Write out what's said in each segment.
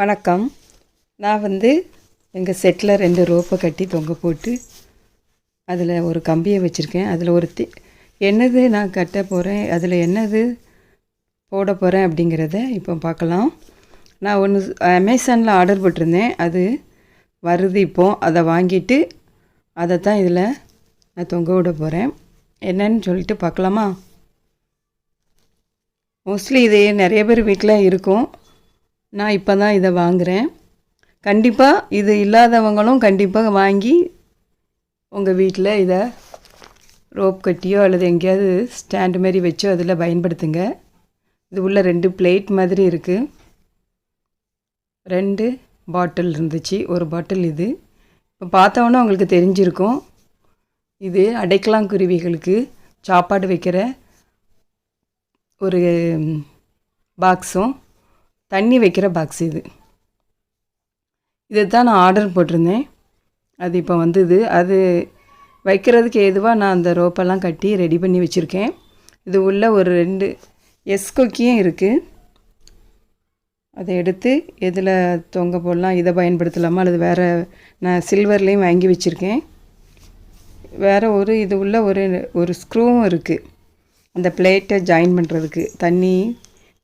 வணக்கம். நான் வந்து எங்கள் செட்டில் ரெண்டு ரோப்பை கட்டி தொங்க போட்டு அதில் ஒரு கம்பியை வச்சுருக்கேன். அதில் ஒரு தி என்னது நான் கட்ட போகிறேன் அதில் என்னது போட போகிறேன் அப்படிங்கிறத இப்போ பார்க்கலாம். நான் ஒன்று அமேசானில் ஆர்டர் போட்டிருந்தேன். அது வருது இப்போது அதை வாங்கிட்டு அதை தான் இதில் நான் தொங்க விட போகிறேன் என்னன்னு சொல்லிட்டு பார்க்கலாமா? மோஸ்ட்லி இது நிறைய பேர் வீட்டில் இருக்கும். நான் இப்போ தான் இதை வாங்குகிறேன் கண்டிப்பாக இது இல்லாதவங்களும் கண்டிப்பாக வாங்கி உங்கள் வீட்டில் இதை ரோப் கட்டியோ அல்லது எங்கேயாவது ஸ்டாண்டு மாதிரி வச்சோ அதில் பயன்படுத்துங்க. இது உள்ள ரெண்டு பிளேட் மாதிரி இருக்குது ரெண்டு பாட்டில் இருந்துச்சு. ஒரு பாட்டில் இது. இப்போ பார்த்தோன்னே உங்களுக்கு தெரிஞ்சிருக்கும். இது அடைக்கலாம் குருவிகளுக்கு சாப்பாடு வைக்கிற ஒரு பாக்ஸும் தண்ணி வைக்கிற பாக்ஸ் இது. இதை தான் நான் ஆர்டர் போட்டிருந்தேன். அது இப்போ வந்தது. அது வைக்கிறதுக்கு ஏதுவாக நான் அந்த ரோப்பெல்லாம் கட்டி ரெடி பண்ணி வச்சுருக்கேன். இது உள்ள ஒரு ரெண்டு எஸ் கொக்கியும் இருக்குது அதை எடுத்து எதில் தொங்க போடலாம் இதை பயன்படுத்தலாமா அல்லது வேறு நான் சில்வர்லேயும் வாங்கி வச்சுருக்கேன். வேறு ஒரு இது உள்ள ஒரு ஒரு ஸ்க்ரூவும் இருக்குது அந்த பிளேட்டை ஜாயின் பண்ணுறதுக்கு தண்ணி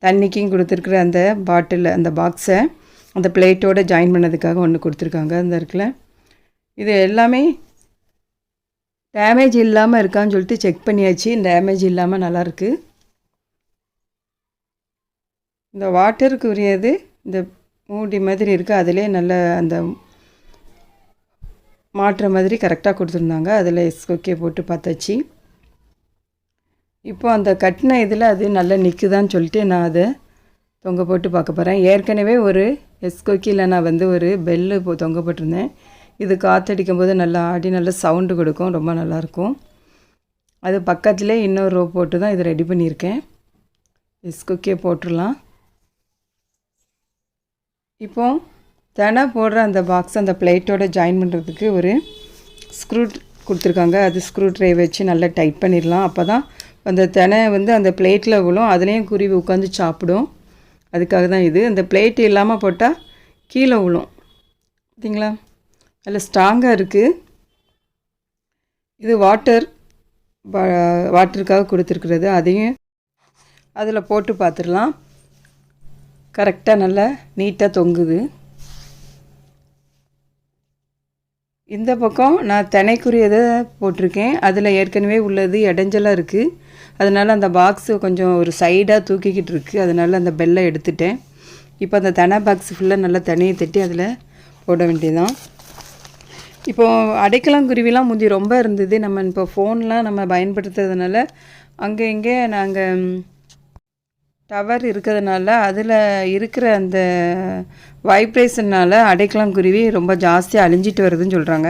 தண்ணிக்கும் கொடுத்துருக்குற அந்த பாட்டில் அந்த பாக்ஸை அந்த பிளேட்டோடு ஜாயின் பண்ணதுக்காக ஒன்று கொடுத்துருக்காங்க அந்த இருக்குல்ல இது எல்லாமே டேமேஜ் இல்லாமல் இருக்கான்னு சொல்லிட்டு செக் பண்ணியாச்சு. டேமேஜ் இல்லாமல் நல்லாயிருக்கு இந்த வாட்டருக்கு உரியது இந்த மூடி மாதிரி இருக்குது அதிலே நல்ல அந்த மாட்டுற மாதிரி கரெக்டாக கொடுத்துருந்தாங்க. அதில் ஓகே போட்டு பார்த்தாச்சு. இப்போ அந்த கட்டின இதில் அது நல்லா நிற்குதான்னு சொல்லிட்டு நான் அதை தொங்க போட்டு பார்க்க போகிறேன் ஏற்கனவே ஒரு எஸ்கோக்கியில் நான் வந்து ஒரு பெல்லு இப்போ தொங்க போட்டிருந்தேன். இது காற்றடிக்கும் போது நல்லா ஆடி நல்லா சவுண்டு கொடுக்கும் ரொம்ப நல்லாயிருக்கும் அது பக்கத்துலேயே இன்னொரு ரோ போட்டு தான் இதை ரெடி பண்ணியிருக்கேன். எஸ்கோக்கே போட்டுடலாம். இப்போ தினை போடுற அந்த பாக்ஸ் அந்த பிளேட்டோட ஜாயின் பண்ணுறதுக்கு ஒரு ஸ்க்ரூ கொடுத்துருக்காங்க. அது ஸ்க்ரூ ட்ரை வச்சு நல்லா டைட் பண்ணிடலாம். அப்போ தான் அந்த தினை வந்து அந்த பிளேட்டில் விழும். அதுலேயும் குருவி உட்காந்து சாப்பிடும். அதுக்காக தான் இது. அந்த பிளேட் இல்லாமல் போட்டால் கீழே விழும். பார்த்தீங்களா அதில் ஸ்ட்ராங்காக இருக்குது இது வாட்டர் வாட்டருக்காக கொடுத்துருக்குறது. அதையும் அதில் போட்டு பார்த்துடலாம். கரெக்டாக நல்லா நீட்டாக தொங்குது. இந்த பக்கம் நான் தினைக்குரியதை போட்டிருக்கேன். அதில் ஏற்கனவே உள்ளது இடைஞ்சலாக இருக்குது அதனால் அந்த பாக்ஸு கொஞ்சம் ஒரு சைடாக தூக்கிக்கிட்டு இருக்குது அதனால் அந்த பெல்லை எடுத்துட்டேன். இப்போ அந்த தனை பாக்ஸ் ஃபுல்லாக நல்லா தனியை தட்டி அதில் போட வேண்டியதான் இப்போது அடைக்கலம் குருவிலாம் முந்தி ரொம்ப இருந்தது. நம்ம இப்போ ஃபோன்லாம் நம்ம பயன்படுத்துறதுனால அங்கே இங்கே நாங்கள் டவர் இருக்கிறதுனால அதில் இருக்கிற அந்த வைப்ரேஷனால் அடைக்கலாம் குருவி ரொம்ப ஜாஸ்தியாக அழிஞ்சிட்டு வருதுன்னு சொல்கிறாங்க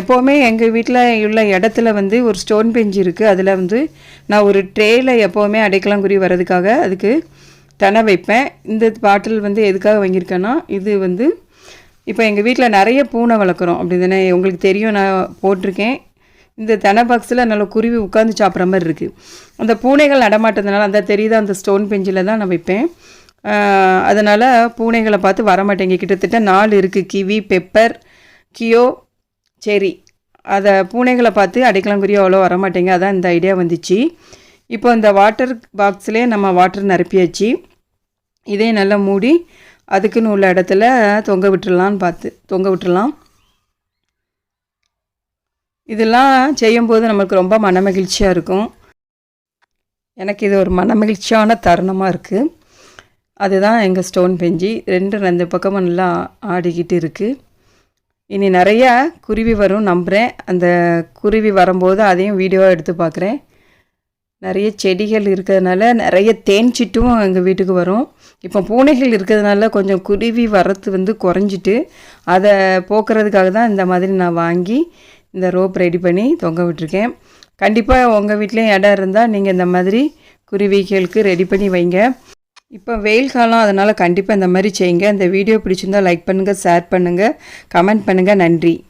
எப்போவுமே எங்கள் வீட்டில் உள்ள இடத்துல வந்து ஒரு ஸ்டோன் பெஞ்சு இருக்குது அதில் வந்து நான் ஒரு ட்ரேயில் எப்போவுமே அடைக்கலாங்குருவி வர்றதுக்காக அதுக்கு தனை வைப்பேன். இந்த பாட்டில் வந்து எதுக்காக வாங்கியிருக்கேன்னா இது வந்து இப்போ எங்கள் வீட்டில் நிறைய பூனை வளர்க்குறோம். அப்படி தானே உங்களுக்கு தெரியும் நான் போட்டிருக்கேன். இந்த தென பாக்ஸில் நல்ல குருவி உட்காந்து சாப்பிட்ற மாதிரி இருக்குது அந்த பூனைகள் நடமாட்டதுனால அந்த தெரியுதா? அந்த ஸ்டோன் பெஞ்சில் தான் நான் வைப்பேன். அதனால் பூனைகளை பார்த்து வரமாட்டேங்க. கிட்டத்தட்ட நாலு இருக்குது கிவி பெப்பர் கியோ சரி. அதை பூனைகளை பார்த்து அடைக்கலாங்குரிய அவ்வளோ வரமாட்டேங்க. அதான் இந்த ஐடியா வந்துச்சு. இப்போ இந்த வாட்டர் பாக்ஸ்லேயே நம்ம வாட்டர் நிரப்பியாச்சு. இதே நல்லா மூடி அதுக்குன்னு உள்ள இடத்துல தொங்க விட்டுடலான்னு பார்த்து தொங்க விட்டுடலாம் இதெல்லாம் செய்யும்போது நம்மளுக்கு ரொம்ப மனமகிழ்ச்சியாக இருக்கும். எனக்கு இது ஒரு மனமகிழ்ச்சியான தருணமாக இருக்குது அதுதான் எங்கள் ஸ்டோன் பெஞ்சி. ரெண்டு ரெண்டு பக்கமும் நல்லா ஆடிக்கிட்டு இருக்குது இனி நிறையா குருவி வரும் நம்புகிறேன் அந்த குருவி வரும்போது அதையும் வீடியோவாக எடுத்து பார்க்குறேன் நிறைய செடிகள் இருக்கிறதுனால நிறைய தேன் சிட்டும் எங்கள் வீட்டுக்கு வரும். இப்போ பூனைகள் இருக்கிறதுனால கொஞ்சம் குருவி வரத்து வந்து குறைஞ்சிட்டு அதை போக்குறதுக்காக தான் இந்த மாதிரி நான் வாங்கி இந்த ரோப் ரெடி பண்ணி தொங்க விட்டுருக்கேன். கண்டிப்பாக உங்கள் வீட்லேயும் இடம் இருந்தால் நீங்கள் இந்த மாதிரி குருவிகளுக்கு ரெடி பண்ணி வைங்க. இப்போ வெயில் காலம் அதனால் கண்டிப்பாக இந்த மாதிரி செய்யுங்க. இந்த வீடியோ பிடிச்சிருந்தால் லைக் பண்ணுங்கள் ஷேர் பண்ணுங்கள் கமெண்ட் பண்ணுங்கள் நன்றி.